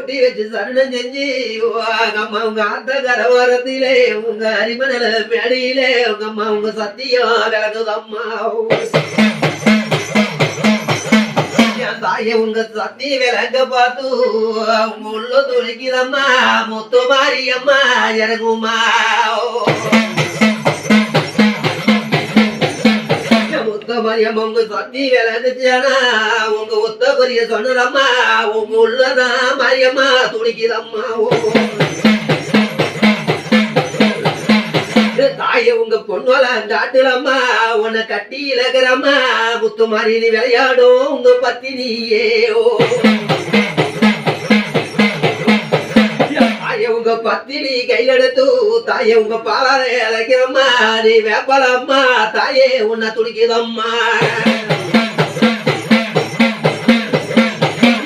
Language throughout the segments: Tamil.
கூட்டி வச்சு சரணம் செஞ்சு உங்க அம்மா உங்க ஆத்த கரவாரத்திலே உங்க அரிமணல பேடியிலே உங்க அம்மா உங்க சத்தியம் விளக்குதம்மா அம்மா தாயை உங்க சத்தி விளங்க பார்த்து உங்க உள்ள துணிக்குதம்மா முத்து மாரியம்மா இறங்குமா. முத்த உங்க சத்தி விளங்குச்சானா உங்க ஒத்த பெரிய சொன்னதம்மா. உங்க உள்ளதான் மரியம்மா. துணிக்குதம்மா ஓ. தாய உங்க பொண்ணோல காட்டுலம்மா உன்னை கட்டி இழக்கிறம்மா. முத்து மாதிரி விளையாடும் உங்க பத்தினியே. ஓ. பத்தினி கையெடுத்து தாய உங்க பாலார இழைக்கிறம்மா நீ வேப்பலம்மா. தாயே உன்னை துடிக்குதம்மா.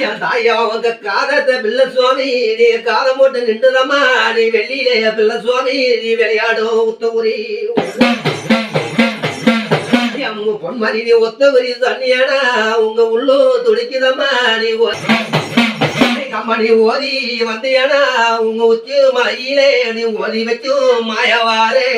என் தாயா அவங்க காதத்தை பிள்ளை சுவாமி நீ காதம் போட்டு நின்றுதம்மா. நீ வெள்ளியிலே பிள்ளை சுவாமி நீ விளையாடும் உத்தகுரி உங்க பொன்மாரி நீ ஒத்தகுரி சொன்னியானா உங்க உள்ளு துடிக்குதம்மா. நீ கம்மணி ஓதி வந்தியானா உங்க உச்சி மலையிலே நீ ஓதி வச்சு மாயவாரே.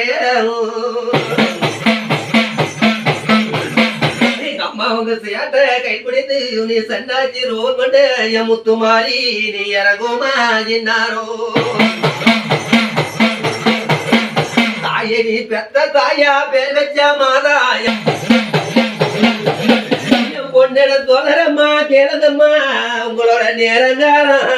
எங்க சேட்டை கைப்பிடித்து நீ சண்டாச்சி ரோல் கொண்டு என் முத்துமாரி நீ இறங்குமா என்னாரோ தாயே நீ பெத்த தாயா பேர் வச்ச மாதாயா. என் பொண்ணட சொல்றம்மா உங்களோட நேரங்காரம்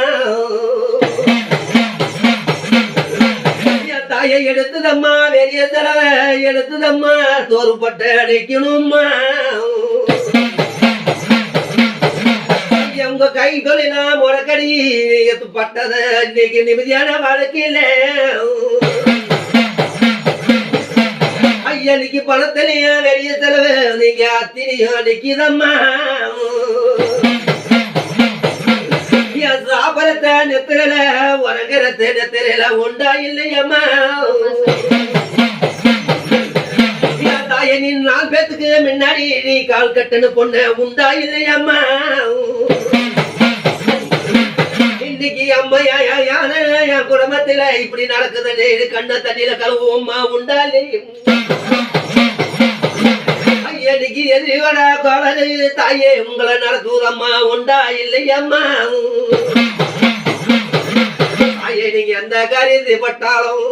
தாயை எடுத்துதம்மா வெளிய தடவை எடுத்துதம்மா தோறுபட்ட அடைக்கணும்மா. உங்க கை தொழிலா முறக்கடி பட்டத இன்னைக்கு நிம்மதியான வாழ்க்கையில. ஐயனுக்கு பணத்திலையா வெளிய செலவு நீங்க அத்தினியும் நிக்கிதம்மா. என் சாபரத்தை நெத்திரல உறங்குறத நெத்திரல உண்டா இல்லையம்மா. என் நாலு பேத்துக்கு முன்னாடி நீ கால் கட்டுன்னு பொண்ணு உண்டா இல்லையம்மா. இன்னைக்கு அம்மா யான என் குடும்பத்துல இப்படி நடக்குது இது கண்ண தண்ணியில கழுவுமா உண்டாலே. ஐயனுக்கு எதிரிவட கோளரு தாயே உங்களை நடக்குதம்மா உண்டா இல்லையம்மா? ஐயே நீங்க எந்த காரியத்தை பட்டாலும்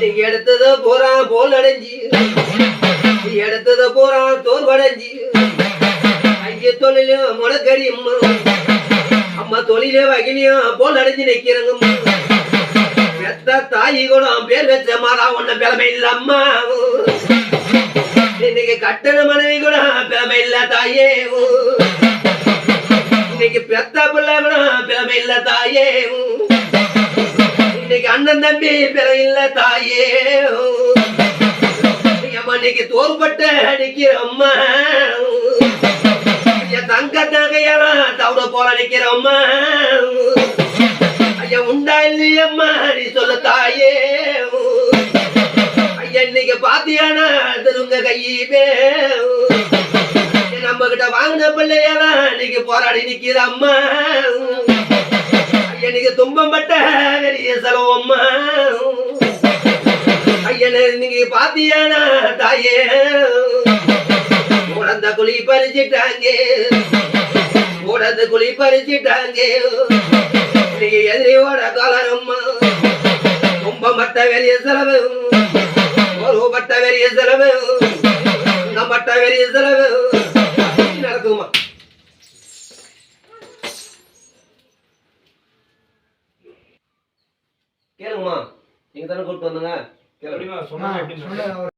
நீங்க எடுத்தது பூரா போல் அடைஞ்சி நீ எடுத்தது பூரா தோல்வடைஞ்சி ஐய தொழிலும் முளக்கடி தொழிலே வகிலியும் போல் அடைஞ்சு நிக்கிறங்க பெத்த தாயி கூட பேர் வச்ச மாறா ஒண்ணு பிளமை இல்லம்மா. இன்னைக்கு கட்டண மனைவி கூட பிளமை இல்ல தாயே. இன்னைக்கு பெத்த பிள்ளை கூட பிளமை இல்ல தாயே. இன்னைக்கு அண்ணன் தம்பி பிறமை இல்ல தாயே. அம்மா இன்னைக்கு தோற்பட்ட அடிக்கிற அம்மா. தங்க நகையெல்லாம் தவிர போல நிக்கிறம்மா ஐயா உண்டா இல்லையம்மா நீ சொல்ல தாயே. ஐயா இன்னைக்கு பாத்தியானா? திருங்க கையிலே. நம்ம கிட்ட வாங்கின பிள்ளையெல்லாம் இன்னைக்கு போராடி நிக்கிற அம்மா. ஐயா இன்னைக்கு துன்பம் பட்ட வெளிய செலவம்மா ஐயா நீங்க பாத்தியானா தாயே? குழி பறிச்சிட்டாங்க. உடந்த குழி பறிச்சிட்டாங்க. நீ எதிரியோட கலரும் கும்பமட்ட வெளிய செலவு. ஒரு மட்ட வெளிய செலவு. இந்த வெளிய செலவு. நடக்குமா கேளுங்கம்மா. நீங்க தானே கூப்பிட்டு வந்தங்க? கேளுங்க சொன்னா